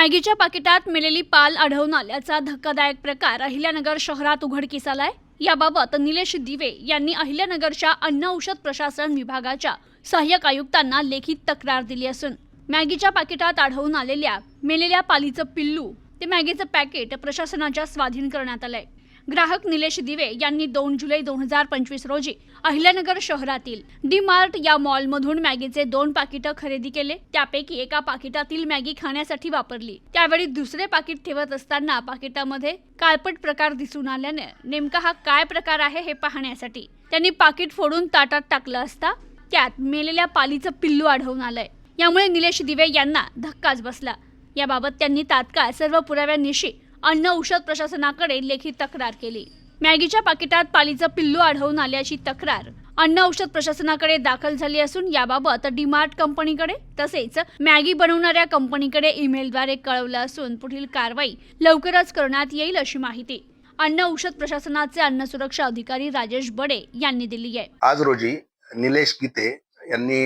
मॅगीच्या पाकिटात मेलेली पाल आढळून आल्याचा धक्कादायक प्रकार अहिल्यानगर शहरात उघडकीस आलाय याबाबत निलेश दिवे यांनी अहिल्यानगरच्या अन्न औषध प्रशासन विभागाच्या सहाय्यक आयुक्तांना लेखी तक्रार दिली असून मॅगीच्या पाकिटात आढळून आलेल्या मेलेल्या पालीचं पिल्लू ते मॅगीचं पॅकेट प्रशासनाच्या स्वाधीन करण्यात आलंय. ग्राहक निलेश दिवे यांनी दोन जुलै दोन हजार पंचवीस रोजी अहिल्यानगर शहरातील डी मार्ट या मॉलमधून मॅगीचे दोन पाकिटं खरेदी केले. त्यापैकी एका पाकिटातील मॅगी खाण्यासाठी वापरली. त्यावेळी दुसरे पाकिट ठेवत असताना पाकिटामध्ये काळपट प्रकार दिसून आल्याने नेमका हा काय प्रकार आहे हे पाहण्यासाठी त्यांनी पाकिट फोडून ताटात टाकलं असता त्यात मेलेल्या पालीचं पिल्लू आढळून आलंय. यामुळे निलेश दिवे यांना धक्काच बसला. याबाबत त्यांनी तात्काळ सर्व पुराव्यांनिशी अन्न औषध प्रशासनाकडे लेखी तक्रार केली. मॅगीच्या पाकिटात पालीचं पिल्लू आढळून आल्याची तक्रार. अन्न औषध प्रशासनाकडे दाखल झाली असून याबाबत डीमार्ट कंपनीकडे तसेच मॅगी बनवणाऱ्या कंपनीकडे ईमेलद्वारे कळवलं असून पुढील कारवाई लवकरच करण्यात येईल अशी माहिती. अन्न औषध प्रशासनाचे अन्न सुरक्षा अधिकारी राजेश बडे यांनी दिली आहे. आज रोजी निलेश गीते यांनी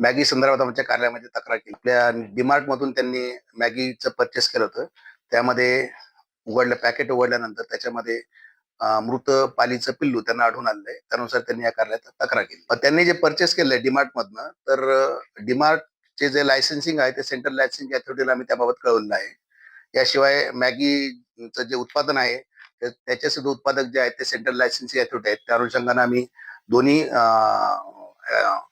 मॅगी संदर्भात आमच्या कार्यालयामध्ये तक्रार केली. आपल्या डीमार्ट मधून त्यांनी मॅगीचं परचेस केलं होतं. त्यामध्ये उघडलं पॅकेट उघडल्यानंतर त्याच्यामध्ये मृत पालीचं पिल्लू त्यांना आढळून आलेलं आहे त्यानुसार त्यांनी या कार्यालयात तक्रार केली. पण त्यांनी जे परचेस केलंय डीमार्ट मधनं तर डिमार्टचे जे लायसन्सिंग आहे ते सेंट्रल लायसन्सिंग अथॉरिटीला आम्ही त्याबाबत कळवलेलं आहे. याशिवाय मॅगीचं जे उत्पादन आहे त्याचे सुद्धा उत्पादक जे आहेत ते सेंट्रल लायसन्सिंग अथॉरिटी आहेत. त्या अनुषंगाने आम्ही दोन्ही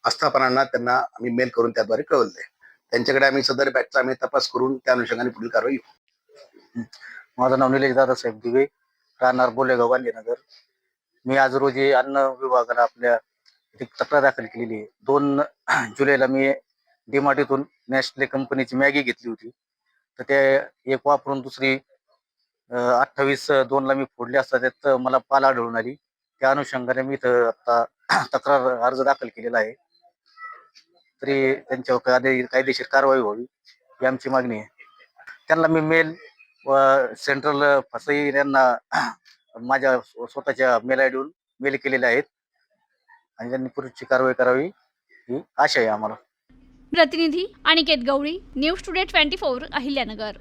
आस्थापनांना त्यांना आम्ही मेल करून त्याद्वारे कळवले त्यांच्याकडे आम्ही सदर बॅचचा आम्ही तपास करून त्या अनुषंगाने पुढील कारवाई माझं नाव निलेश दादासाहेब दिवे राहणार बोलेगाव गांधीनगर. मी आज रोजी अन्न विभागाला आपल्या एक तक्रार दाखल केलेली आहे. दोन जुलैला मी डीमार्टीतून नॅशनल कंपनीची मॅगी घेतली होती. तर ते एक वापरून दुसरी अठ्ठावीस दोनला मी फोडली असता त्यात मला पाल आढळून आली. त्या अनुषंगाने मी इथं आता तक्रार अर्ज दाखल केलेला आहे. तरी त्यांच्यावर कायदेशीर कारवाई व्हावी ही आमची मागणी आहे. त्यांना मी मेल व सेंट्रल फसई यांना माझ्या स्वतःच्या मेल आय मेल केलेले आहेत. आणि त्यांनी पुढची कारवाई करावी ही आशा आहे आम्हाला. प्रतिनिधी Aniket Gawali news today twenty four Ahilyanagar.